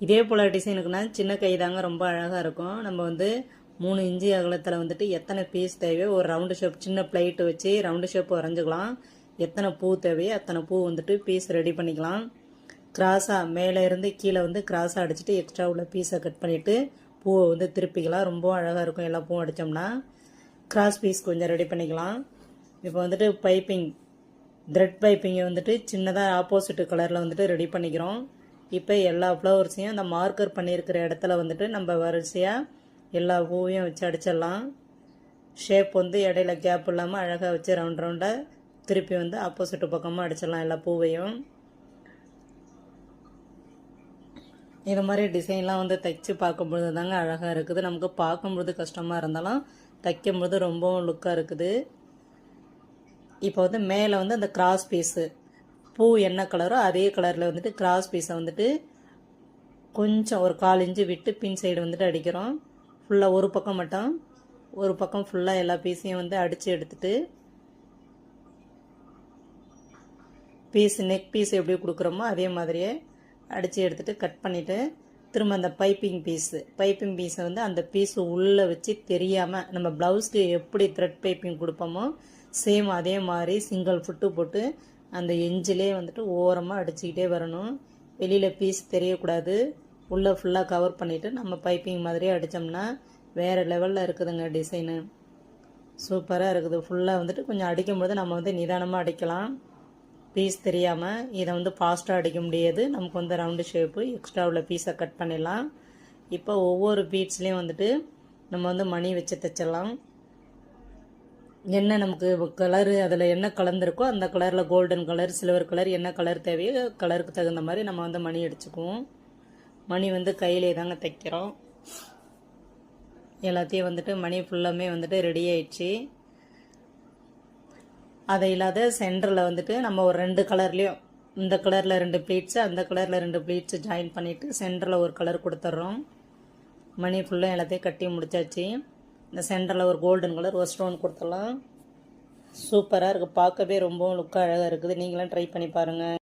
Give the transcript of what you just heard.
இதே போல் டிசைனுக்குன்னா சின்ன கை தாங்க ரொம்ப அழகாக இருக்கும். நம்ம வந்து மூணு இன்ச்சு அகலத்தில் வந்துட்டு எத்தனை பீஸ் தேவையோ ஒரு ரவுண்டு ஷேப் சின்ன பிளேட்டு வச்சு ரவுண்டு ஷேப் வரைஞ்சிக்கலாம். எத்தனை பூ தேவையோ அத்தனை பூ வந்துட்டு பீஸ் ரெடி பண்ணிக்கலாம். கிராஸாக மேலே இருந்து கீழே வந்து கிராஸாக அடிச்சுட்டு எக்ஸ்ட்ரா உள்ள பீஸை கட் பண்ணிவிட்டு பூவை வந்து திருப்பிக்கலாம். ரொம்ப அழகாக இருக்கும் எல்லா பூவும் அடித்தோம்னா கிராஸ் பீஸ் கொஞ்சம் ரெடி பண்ணிக்கலாம். இப்போ வந்துட்டு பைப்பிங் த்ரெட் பைப்பிங்கை வந்துட்டு சின்னதாக ஆப்போசிட் கலரில் வந்துட்டு ரெடி பண்ணிக்கிறோம். இப்போ எல்லா ஃப்ளவர்ஸையும் அந்த மார்க்கர் பண்ணியிருக்கிற இடத்துல வந்துட்டு நம்ம வரிசையாக எல்லா பூவையும் வச்சு அடிச்சிடலாம். ஷேப் வந்து இடையில கேப் இல்லாமல் அழகாக வச்சு ரவுண்ட் ரவுண்டாக திருப்பி வந்து ஆப்போசிட் பக்கமாக அடிச்சிடலாம் எல்லா பூவையும். இது மாதிரி டிசைன்லாம் வந்து தைச்சு பார்க்கும்பொழுது தாங்க அழகாக இருக்குது. நமக்கு பார்க்கும்பொழுது கஷ்டமாக இருந்தாலும் தைக்கும்பொழுது ரொம்பவும் லுக்காக இருக்குது. இப்போ வந்து மேலே வந்து அந்த கிராஸ் பீஸு பூ என்ன கலரோ அதே கலரில் வந்துட்டு கிராஸ் பீஸை வந்துட்டு கொஞ்சம் ஒரு கால் இன்ச்சு விட்டு பின் சைடு வந்துட்டு அடிக்கிறோம். ஃபுல்லாக ஒரு பக்கம் மட்டும். ஒரு பக்கம் ஃபுல்லாக எல்லா பீஸையும் வந்து அடித்து எடுத்துட்டு பீஸ் நெக் பீஸ் எப்படி கொடுக்குறோமோ அதே மாதிரியே அடித்து எடுத்துகிட்டு கட் பண்ணிவிட்டு திரும்ப அந்த பைப்பிங் பீஸு பைப்பிங் பீஸை வந்து அந்த பீஸு உள்ளே வச்சு தெரியாமல் நம்ம ப்ளவுஸ்க்கு எப்படி த்ரெட் பைப்பிங் கொடுப்போமோ சேம் அதே மாதிரி சிங்கிள் ஃபுட்டு போட்டு அந்த எஞ்சிலே வந்துட்டு ஓரமாக அடிச்சுக்கிட்டே வரணும். வெளியில் பீஸ் தெரியக்கூடாது. உள்ளே ஃபுல்லாக கவர் பண்ணிவிட்டு நம்ம பைப்பிங் மாதிரியே அடித்தோம்னா வேறு லெவலில் இருக்குதுங்க டிசைனு சூப்பராக இருக்குது. ஃபுல்லாக வந்துட்டு கொஞ்சம் அடிக்கும்போது நம்ம வந்து நிதானமாக அடிக்கலாம். பீஸ் தெரியாமல் இதை வந்து ஃபாஸ்ட்டாக அடிக்க முடியாது. நமக்கு வந்து ரவுண்டு ஷேப்பு எக்ஸ்ட்ரா உள்ள பீஸை கட் பண்ணிடலாம். இப்போ ஒவ்வொரு பீட்ஸ்லேயும் வந்துட்டு நம்ம வந்து மணி வச்சு தைச்சிடலாம். என்ன நமக்கு கலரு அதில் என்ன கலந்துருக்கோ அந்த கலரில் கோல்டன் கலர் சில்வர் கலர் என்ன கலர் தேவையோ கலருக்கு தகுந்த மாதிரி நம்ம வந்து மணி அடிச்சுக்குவோம். மணி வந்து கையிலே தாங்க தைக்கிறோம். எல்லாத்தையும் வந்துட்டு மணி ஃபுல்லாமே வந்துட்டு ரெடி ஆயிடுச்சு. அதை இல்லாத சென்டரில் வந்துட்டு நம்ம ஒரு ரெண்டு கலர்லேயும் இந்த கலரில் ரெண்டு ப்ளீட்ஸு அந்த கலரில் ரெண்டு ப்ளீட்ஸு ஜாயின் பண்ணிவிட்டு சென்டரில் ஒரு கலர் கொடுத்துட்றோம் மணி ஃபுல்லாக எல்லாத்தையும் கட்டி முடிச்சாச்சு. இந்த சென்டரில் ஒரு கோல்டன் கலர் ஒரு ஸ்டோன் கொடுத்துடலாம். சூப்பராக இருக்குது பார்க்கவே ரொம்பவும் லுக்காக அழகாக இருக்குது. நீங்களும் ட்ரை பண்ணி பாருங்கள்